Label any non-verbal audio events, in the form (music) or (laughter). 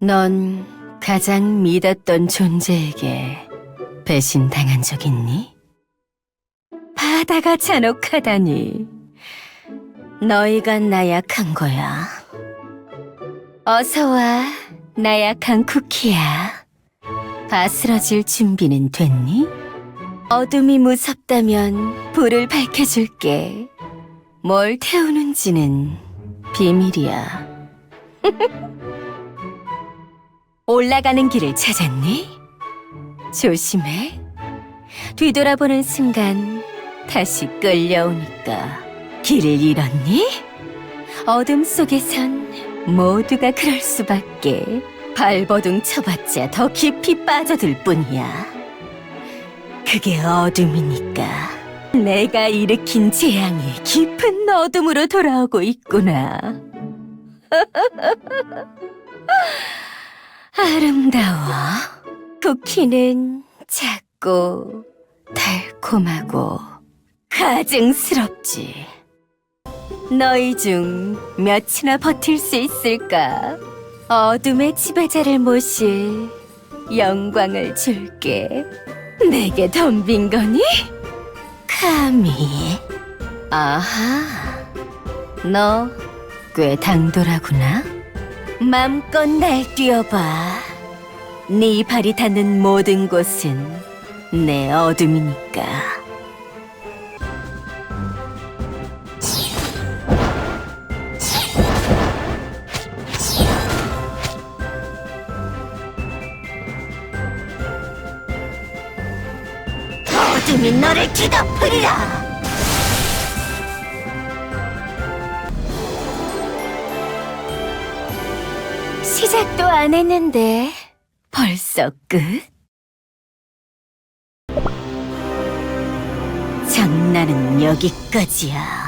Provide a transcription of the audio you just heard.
넌 가장 믿었던 존재에게 배신당한 적 있니? 바다가 잔혹하다니. 너희가 나약한 거야. 어서와, 나약한 쿠키야. 바스러질 준비는 됐니? 어둠이 무섭다면 불을 밝혀줄게. 뭘 태우는지는 비밀이야. (laughs) 올라가는 길을 찾았니? 조심해. 뒤돌아보는 순간 다시 끌려오니까 길을 잃었니? 어둠 속에선 모두가 그럴 수밖에. 발버둥 쳐봤자 더 깊이 빠져들 뿐이야. 그게 어둠이니까. 내가 일으킨 재앙이 깊은 어둠으로 돌아오고 있구나. (laughs) 아름다워. 쿠키는 작고 달콤하고 가증스럽지. 너희 중 몇이나 버틸 수 있을까? 어둠의 지배자를 모실 영광을 줄게. 내게 덤빈 거니? 감히. 아하. 너 꽤 당돌하구나. 맘껏 날뛰어봐. 네 발이 닿는 모든 곳은 내 어둠이니까. 어둠이 너를 뒤덮으리라! 시작도 안 했는데 벌써 끝? 장난은 여기까지야.